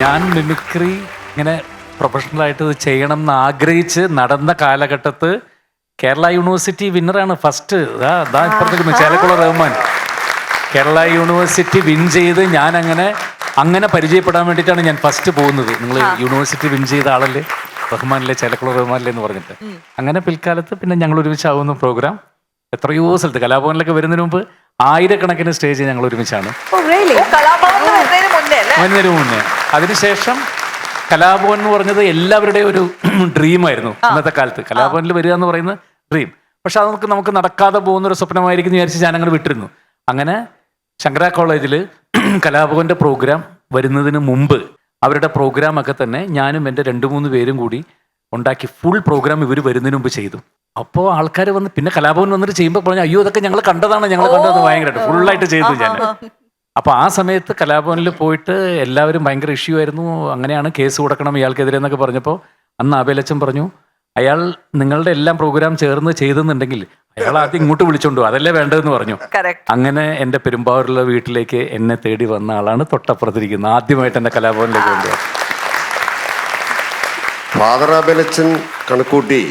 ഞാൻ മിമിക്രി ഇങ്ങനെ പ്രൊഫഷണലായിട്ട് ഇത് ചെയ്യണം എന്ന് ആഗ്രഹിച്ച് നടന്ന കാലഘട്ടത്ത് കേരള യൂണിവേഴ്സിറ്റി വിന്നറാണ് ഫസ്റ്റ് ദാ ഇപ്പുറത്തേക്ക് ചേലക്കുള റഹ്മാൻ. കേരള യൂണിവേഴ്സിറ്റി വിൻ ചെയ്ത് ഞാൻ അങ്ങനെ അങ്ങനെ പരിചയപ്പെടാൻ വേണ്ടിയിട്ടാണ് ഞാൻ ഫസ്റ്റ് പോകുന്നത്. നിങ്ങൾ യൂണിവേഴ്സിറ്റി വിൻ ചെയ്ത ആളല്ലേ? റഹ്മാനിലെ ചേലക്കുള റഹ്മാനിലെ എന്ന് പറഞ്ഞിട്ട്. അങ്ങനെ പിൽക്കാലത്ത് പിന്നെ ഞങ്ങൾ ഒരുമിച്ചാവുന്ന പ്രോഗ്രാം എത്രയോ സ്ഥലത്ത് കലാഭവനിലൊക്കെ വരുന്നതിന് മുമ്പ് ആയിരക്കണക്കിന് സ്റ്റേജ് ഞങ്ങൾ ഒരുമിച്ചാണ്. ഓ റിയലി കലാഭവനിൽ വരുന്നതിന് മുന്നേ അല്ലേ? വരുന്നതിന് മുന്നേ. അതിനുശേഷം കലാഭവൻ എന്ന് പറഞ്ഞത് എല്ലാവരുടെയും ഒരു ഡ്രീം ആയിരുന്നു ഇന്നത്തെ കാലത്ത്. കലാഭവനിൽ വരിക എന്ന് പറയുന്ന ഡ്രീം പക്ഷെ അത് നമുക്ക് നമുക്ക് നടക്കാതെ പോകുന്ന ഒരു സ്വപ്നമായിരിക്കും എന്ന് വിചാരിച്ച് ഞാൻ അങ്ങനെ വിട്ടിരുന്നു. അങ്ങനെ ശങ്കര കോളേജിൽ കലാഭവന്റെ പ്രോഗ്രാം വരുന്നതിന് മുമ്പ് അവരുടെ പ്രോഗ്രാം ഒക്കെ തന്നെ ഞാനും എന്റെ രണ്ട് മൂന്ന് പേരും കൂടി ഉണ്ടാക്കി ഫുൾ പ്രോഗ്രാം ഇവർ വരുന്നതിന് മുമ്പ് ചെയ്തു. അപ്പോൾ ആൾക്കാർ വന്ന് പിന്നെ കലാഭവൻ വന്നിട്ട് ചെയ്യുമ്പോൾ പറഞ്ഞു അയ്യോ ഇതൊക്കെ ഞങ്ങൾ കണ്ടതാണ് ഞങ്ങൾ കണ്ടത് ഭയങ്കരമായിട്ട് ഫുള്ളായിട്ട് ചെയ്തു ഞാൻ അപ്പോൾ ആ സമയത്ത് കലാഭവനിൽ പോയിട്ട് എല്ലാവരും ഭയങ്കര ഇഷ്യൂ ആയിരുന്നു. അങ്ങനെയാണ് കേസ് കൊടുക്കണം ഇയാൾക്കെതിരെ എന്നൊക്കെ പറഞ്ഞപ്പോൾ അന്ന് ആബേലച്ചൻ പറഞ്ഞു അയാൾ നിങ്ങളുടെ എല്ലാം പ്രോഗ്രാം ചേർന്ന് ചെയ്തെന്നുണ്ടെങ്കിൽ അയാൾ ആദ്യം ഇങ്ങോട്ട് വിളിച്ചോണ്ടു അതല്ലേ വേണ്ടതെന്ന് പറഞ്ഞു. അങ്ങനെ എന്റെ പെരുമ്പാവൂരുള്ള വീട്ടിലേക്ക് എന്നെ തേടി വന്ന ആളാണ് തൊട്ടപ്പുറത്തിരിക്കുന്നത്. ആദ്യമായിട്ട് എന്നെ കലാഭവനിലേക്ക് കൊണ്ടുപോകും ഫാദർ അബലച്ചൻ കണക്കൂട്ടി.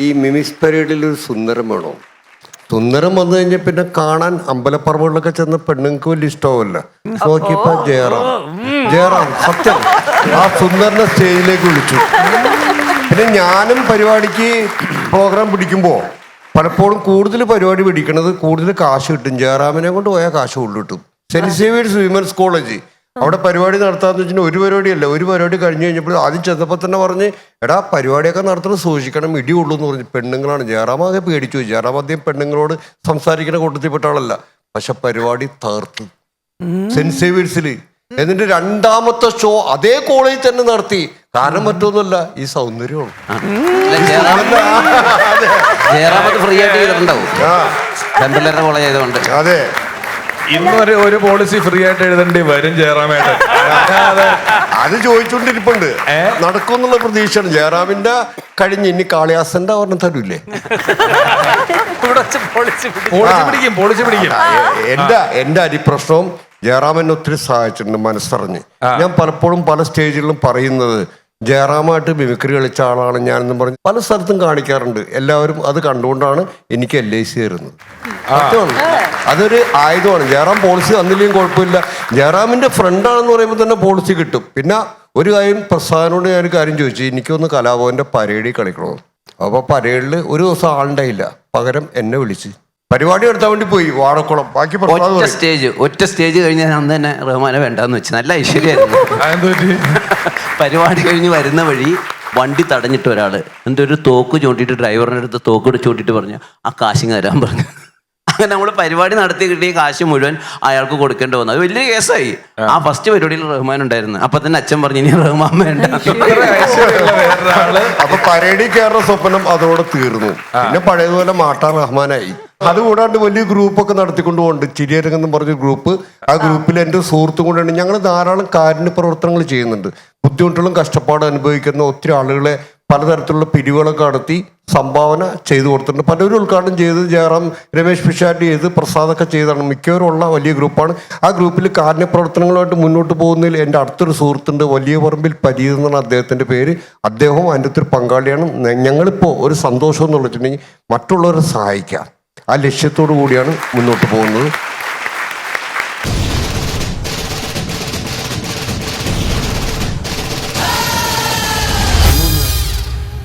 ഈ മിമിസ് പരേഡിൽ ഒരു സുന്ദരം വേണോ? സുന്ദരം വന്നു കഴിഞ്ഞാൽ പിന്നെ കാണാൻ അമ്പലപ്പറമ്പുകളിലൊക്കെ ചെന്ന പെണ്ണുങ്ങൾക്ക് വലിയ ഇഷ്ടമല്ല. നോക്കിയപ്പോ ജയറാം. ജയറാം സത്യം. ആ സുന്ദരനെ സ്റ്റേജിലേക്ക് വിളിച്ചു. പിന്നെ ഞാനും പരിപാടിക്ക് പ്രോഗ്രാം പിടിക്കുമ്പോൾ പലപ്പോഴും കൂടുതൽ പരിപാടി പിടിക്കണത് കൂടുതൽ കാശ് കിട്ടും. ജയറാമിനെ കൊണ്ട് പോയാൽ കാശ് കൊണ്ടു കിട്ടും. Saint Xavier's women's college. അവിടെ പരിപാടി നടത്താന്ന് വെച്ചാൽ ഒരു പരിപാടിയല്ല ഒരു പരിപാടി കഴിഞ്ഞു കഴിഞ്ഞപ്പോൾ ആദ്യം ചെന്നപ്പോൾ തന്നെ പറഞ്ഞ് എടാ പരിപാടിയൊക്കെ നടത്തുന്നത് സൂക്ഷിക്കണം ഇടിയുള്ളൂ എന്ന് പറഞ്ഞ്. പെണ്ണുങ്ങളാണ്. ജയറാമാകെ പേടിച്ചു. ജയറാം ആദ്യം പെണ്ണുങ്ങളോട് സംസാരിക്കുന്ന കൂട്ടത്തിൽപ്പെട്ട ആളല്ല പക്ഷെ പരിപാടി തകർത്ത്. സെന്റ് സേവിയേഴ്സിൽ എന്നിട്ട് രണ്ടാമത്തെ ഷോ അതേ കോളേജിൽ തന്നെ നടത്തി. കാരണം മറ്റൊന്നുമല്ല ഈ സൗന്ദര്യമാണ്. അല്ല, ജയറാം ഫ്രീ ആയിട്ട് ചെയ്തിട്ടുണ്ടാവും. പെൺപിള്ളേരുടെ കോളേജ് ആയതുകൊണ്ട്. അതെ. ഇന്നൊരു ഒരു പോളിസി ഫ്രീ ആയിട്ട് എഴുതേണ്ടി വരും ജയറാമേട്ടൻ. അതെ അത് ചോദിച്ചുകൊണ്ടിരിപ്പുണ്ട് നടക്കുമെന്നുള്ള പ്രതീക്ഷയാണ്. ജയറാമിന്റെ കഴിഞ്ഞ് ഇനി കാളിയാസന്റെ ഒരെണ്ണം തരൂലേ ഇവിടെ വെച്ച് പിടി- പോളിസി പിടിക്കും പോളിസി പിടിക്കും. എന്റെ എന്റെ അരിപ്രശ്നവും ജയറാമൻ ഒത്തിരി സഹായിച്ചിട്ടുണ്ട് മനസ്സറിഞ്ഞ്. ഞാൻ പലപ്പോഴും പല സ്റ്റേജുകളിലും പറയുന്നത് ജയറാമായിട്ട് മിമിക്രി കളിച്ച ആളാണ് ഞാനെന്ന് പറഞ്ഞ് പല സ്ഥലത്തും കാണിക്കാറുണ്ട്. എല്ലാവരും അത് കണ്ടുകൊണ്ടാണ് എനിക്ക് എൽ ഐ സി തരുന്നത്. അതൊരു ആയുധമാണ്. ജയറാം പോളിസി തന്നില്ലെങ്കിൽ കുഴപ്പമില്ല. ജയറാമിന്റെ ഫ്രണ്ടാണെന്ന് പറയുമ്പോൾ തന്നെ പോളിസി കിട്ടും. പിന്നെ ഒരു കാര്യം പ്രസാദിനോട് ഞാനൊരു കാര്യം ചോദിച്ചു. എനിക്കൊന്ന് കലാഭവന്റെ പരേഡിൽ കളിക്കണമെന്ന് അപ്പൊ പരേഡിൽ ഒരു ദിവസം ആളുണ്ടായില്ല. പകരം എന്നെ വിളിച്ച്. പരിപാടി എടുത്താൽ വേണ്ടി പോയി വാഴക്കുളം. ബാക്കി ഒറ്റ സ്റ്റേജ് ഒറ്റ സ്റ്റേജ് കഴിഞ്ഞ് ഞാൻ അന്ന് തന്നെ റഹ്മാനെ വേണ്ടെന്ന് വെച്ചു. നല്ല ഐശ്വര്യമായിരുന്നു. പരിപാടി കഴിഞ്ഞ് വരുന്ന വഴി വണ്ടി തടഞ്ഞിട്ട് ഒരാൾ എന്തൊരു ഒരു തോക്ക് ചൂണ്ടിയിട്ട് ഡ്രൈവറിന്റെ അടുത്ത് തോക്ക് ചൂണ്ടിയിട്ട് പറഞ്ഞു ആ കാശിങ് തരാൻ പറഞ്ഞു. അങ്ങനെ നമ്മൾ പരിപാടി നടത്തി കിട്ടിയ കാശ് മുഴുവൻ അയാൾക്ക് കൊടുക്കേണ്ടി വന്നു. അത് വലിയ കേസായി. ആ. ഫസ്റ്റ് പരിപാടിയിൽ റഹ്മാൻ ഉണ്ടായിരുന്നു. അപ്പൊ തന്നെ അച്ഛൻ പറഞ്ഞു ഇനി റഹ്മാൻ വേണ്ട. അപ്പൊ കയറുന്ന സ്വപ്നം അതോടെ തീർന്നു. പിന്നെ പഴയതുപോലെ മാട്ടാ റഹ്മാനായി. അതുകൂടാണ്ട് വലിയ ഗ്രൂപ്പൊക്കെ നടത്തിക്കൊണ്ട് പോകുന്നുണ്ട് എന്ന് പറഞ്ഞ ഗ്രൂപ്പ്. ആ ഗ്രൂപ്പിൽ എന്റെ സുഹൃത്തും കൂടെയാണ് ഞങ്ങൾ ധാരാളം കാരുണ്യ പ്രവർത്തനങ്ങൾ ചെയ്യുന്നുണ്ട്. ബുദ്ധിമുട്ടുകളും കഷ്ടപ്പാടും അനുഭവിക്കുന്ന ഒത്തിരി ആളുകളെ പലതരത്തിലുള്ള പിരിവുകളൊക്കെ നടത്തി സംഭാവന ചെയ്തു കൊടുത്തിട്ടുണ്ട്. പലരും ഉദ്ഘാടനം ചെയ്ത് ജയറാം രമേശ് പിഷാരി ചെയ്ത് പ്രസാദൊക്കെ ചെയ്താണ്. മിക്കവരും ഉള്ള വലിയ ഗ്രൂപ്പാണ്. ആ ഗ്രൂപ്പിൽ കാരുണ്യ പ്രവർത്തനങ്ങളുമായിട്ട് മുന്നോട്ട് പോകുന്നതിൽ എന്റെ അടുത്തൊരു സുഹൃത്തുണ്ട് വലിയ പറമ്പിൽ പരീത് അദ്ദേഹത്തിന്റെ പേര്. അദ്ദേഹവും അതിന്റെ ഒരു പങ്കാളിയാണ്. ഞങ്ങളിപ്പോൾ ഒരു സന്തോഷം എന്ന് വെച്ചിട്ടുണ്ടെങ്കിൽ മറ്റുള്ളവരെ സഹായിക്കാം ആ ലക്ഷ്യത്തോടു കൂടിയാണ് മുന്നോട്ട് പോകുന്നത്.